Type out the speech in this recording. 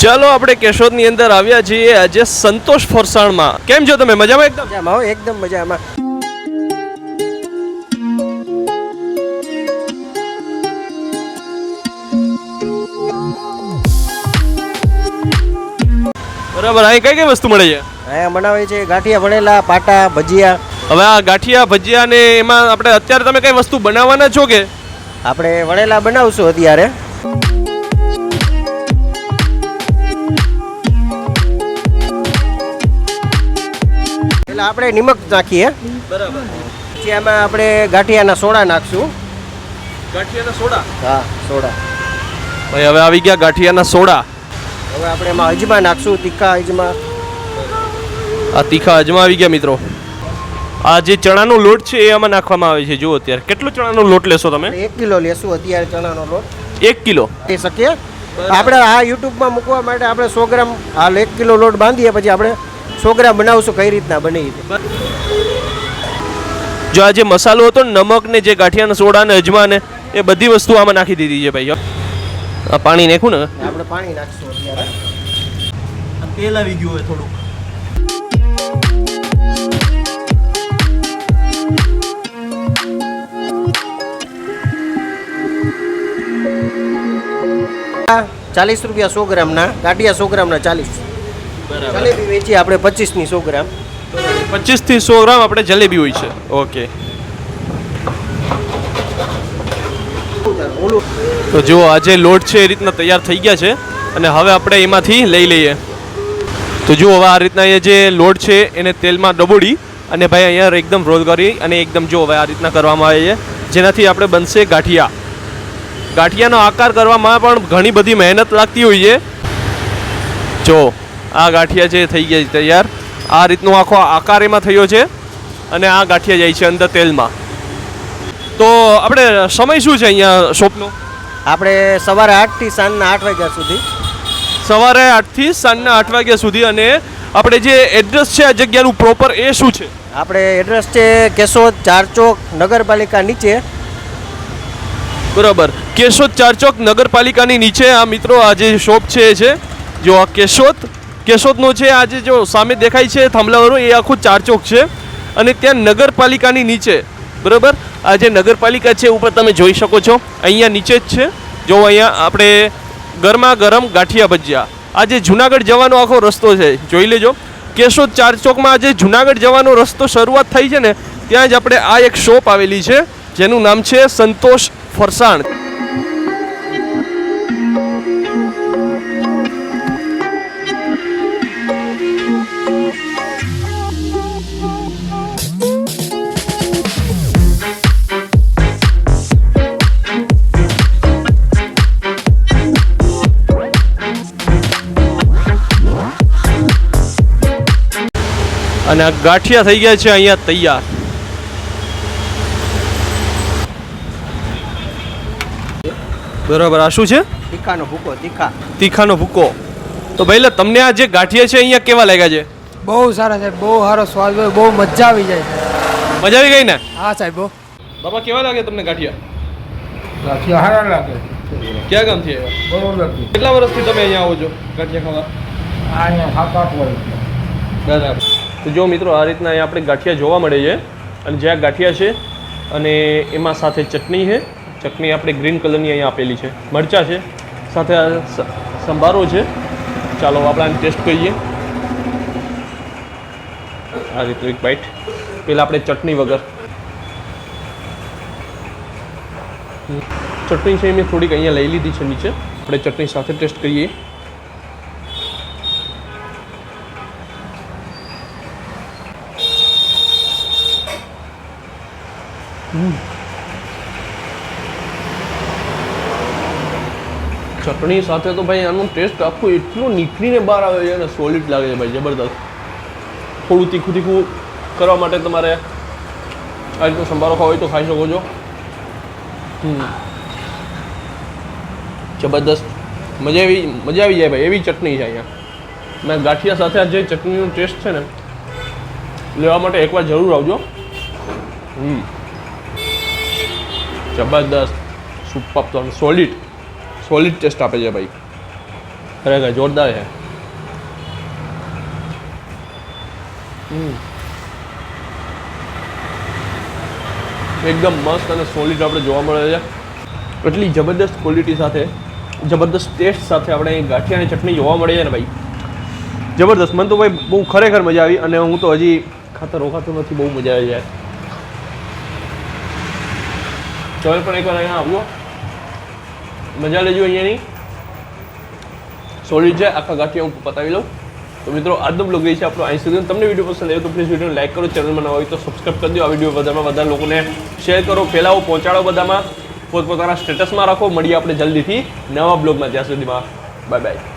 ચાલો આપણે કેશોદની અંદર આવ્યા છીએ આજે સંતોષ ફરસાણમાં. કેમ છો તમે? મજામાં એકદમ? મજામાં હો એકદમ મજામાં. બરાબર અહીં કઈ કઈ વસ્તુ મળે છે? અહીંયા બનાવે છે ગાંઠિયા વણેલા પાટા ભજીયા. હવે આ ગાંઠિયા ભજીયા ને એમાં આપણે અત્યારે તમે કઈ વસ્તુ બનાવવાના છો કે? આપણે વણેલા બનાવશું અત્યારે. એટલે આપણે નિમક નાખીએ. બરાબર. પછી આમાં આપણે ગાંઠિયાના સોડા નાખશું. ગાંઠિયાના સોડા? હા સોડા. ભાઈ હવે આવી ગયા ગાંઠિયાના સોડા. હવે આપણે એમાં અજમા નાખશું તીખા અજમા. આ તીખા અજમા આવી ગયા મિત્રો. આ જે ચણાનો લોટ છે એ આમાં નાખવામાં આવે છે. જુઓ અત્યારે. કેટલો ચણાનો લોટ લેશો તમે? એક કિલો લેશું અત્યારે ચણાનો લોટ. એક કિલો? એ શકીએ? આપણે આ યુટ્યુબમાં મૂકવા માટે આપણે સો ગ્રામ હાલ એક કિલો લોટ બાંધીએ પછી આપણે સો બનાવશો કઈ રીતના બની જો આ જે મસાલો હતો ને, નમક ને જે ગાંઠિયાના સોડા ને અજમા ને એ બધી વસ્તુ આમાં નાખી દીધી છે ભાઈ આ પાણી નાખ્યું ને. આપણે પાણી નાખશું અત્યારે. તેલ આવી ગયું હોય થોડુંક. ચાલીસ રૂપિયા સો ગ્રામના ગાંઠિયા સો ગ્રામના ચાલીસ. જલેબી વેચી આપણે પચીસની સો ગ્રામ. પચીસથી સો ગ્રામ આપણે જલેબી હોય છે. ઓકે. તો જુઓ આજે લોટ છે એ રીતના તૈયાર થઈ ગયા છે અને હવે આપણે એમાંથી લઈ લઈએ. તો જુઓ હવે આ રીતના એ જે લોટ છે એને તેલમાં ડબોડી અને ભાઈ અહીંયા એકદમ રોલ કરી અને એકદમ જો હવે આ રીતના કરવામાં આવે છે જેનાથી આપણે બનશે ગાંઠિયા. ગાંઠિયાનો આકાર કરવામાં પણ ઘણી બધી મહેનત લાગતી હોય છે. જો આ ગાંઠિયા છે થઈ ગયા છે તૈયાર આ રીતનો આખો આકાર એમાં થયો છે અને આ ગાંઠિયા જાય છે અંદર તેલમાં. તો આપણે સમય શું છે અહીંયા શોપનો? આપણે સવારે આઠથી સાંજના આઠ વાગ્યા સુધી. સવારે આઠથી સાંજના આઠ વાગ્યા સુધી અને આપણે જે એડ્રેસ છે આ જગ્યાનું પ્રોપર એ શું છે? આપણે એડ્રેસ છે કેશોદ ચાર ચોક નગરપાલિકા નીચે. બરાબર. કેશોદ ચારચોક નગરપાલિકાની નીચે આ મિત્રો આ જે શોપ છે એ છે. જો આ કેશોદ કેશોદનો છે, આજે જો સામે દેખાય છે થાંભલાવાળો, એ આખું ચારચોક છે. અને ત્યાં નગરપાલિકાની નીચે, બરાબર? આ જે નગરપાલિકા છે ઉપર તમે જોઈ શકો છો. અહીંયા નીચે જ છે. જો અહીંયા આપણે ગરમા ગરમ ગાંઠિયા ભજીયા. આ જે જુનાગઢ જવાનો આખો રસ્તો છે, જોઈ લેજો. કેશોદ ચાર ચોકમાં આજે જુનાગઢ જવાનો રસ્તો શરૂઆત થઈ છે ને, ત્યાં જ આપણે આ એક શોપ આવેલી છે, જેનું નામ છે સંતોષ ફરસાણ. અને આ ગાંઠિયા થઈ ગયા છે અહીંયા તૈયાર. બરાબર આ શું છે? તીખાનો ભૂકો તીખા. તીખાનો ભૂકો. તો ભાઈ લે, તમને આ જે ગાંઠિયા છે અહીંયા કેવા લાગ્યા છે? બહુ સારા સાહેબ બહુ સારો સ્વાદ હોય બહુ મજા આવી જાય મજા આવી ગઈ ને? હા સાહેબ બહુ બાબા કેવા લાગે તમને ગાંઠિયા? ગાંઠિયા સારા લાગે. ક્યાં ગામથી આવ્યા? બરોબર કેટલા વર્ષથી તમે અહીંયા આવો છો ગાંઠિયા ખાવા? અહીંયા સાત આઠ વર્ષ બરાબર. તો જો મિત્રો, આ રીતના અહીંયા આપણે ગાંઠિયા જોવા મળે છે. અને જ્યાં ગાંઠિયા છે, અને એમાં સાથે ચટણી છે. ચટણી આપણે ગ્રીન કલરની અહીંયા આપેલી છે. મરચાં છે. સાથે આ સંભારો છે. ચાલો આપણે આને ટેસ્ટ કરીએ. આ રીતનું એક બાઈટ પહેલાં આપણે ચટણી વગર. ચટણી છે એ મેં થોડીક અહીંયા લઈ લીધી છે નીચે. આપણે ચટણી સાથે ટેસ્ટ કરીએ. ચટણી સાથે તો ભાઈ આનો ટેસ્ટ આખું એટલું નીકળીને બહાર આવે છે અને સોલિડ લાગે છે ભાઈ, જબરદસ્ત. થોડું તીખું તીખું કરવા માટે તમારે આ રીતનો સંભારો ખાવ હોય તો ખાઈ શકો છો. જબરદસ્ત. મજા આવી મજા આવી જાય ભાઈ, એવી ચટણી છે અહીંયા. મેં ગાંઠિયા સાથે આ જે ચટણીનો ટેસ્ટ છે ને, લેવા માટે એકવાર જરૂર આવજો. હમ. જબરદસ્ત સુપર સોલિડ સોલિડ ટેસ્ટ આપે છે ભાઈ. ખરેખર જોરદાર છે. એકદમ મસ્ત અને સોલિડ આપણે જોવા મળે છે. એટલી જબરદસ્ત ક્વોલિટી સાથે, જબરદસ્ત ટેસ્ટ સાથે આપણે ગાંઠિયાની ચટણી જોવા મળે છે ને ભાઈ. જબરદસ્ત. મને તો ભાઈ બહુ ખરેખર મજા આવી અને હું તો હજી ખાતર રોકાતો નથી, બહુ મજા આવી જાય. તમે પણ એકવાર અહીંયા આવ્યો મજા લેજો અહીંયાની. સોલિડ છે, આખા ગાંઠિયા હું પતાવી લઉં. તો મિત્રો, આજનો બ્લોગ રહી છે આપણો અહીં સુધી. તમને વીડિયો પસંદ આવ્યો તો પ્લીઝ વીડિયો લાઇક કરો ચેનલમાં નવા હોય તો સબસ્ક્રાઈબ કરી દો. આ વીડિયો બધામાં બધા લોકોને શેર કરો, ફેલાવો, પહોંચાડો બધામાં. પોતપોતાના સ્ટેટસમાં રાખો. મળીએ આપણે જલ્દીથી નવા બ્લોગમાં ત્યાં સુધીમાં. Bye bye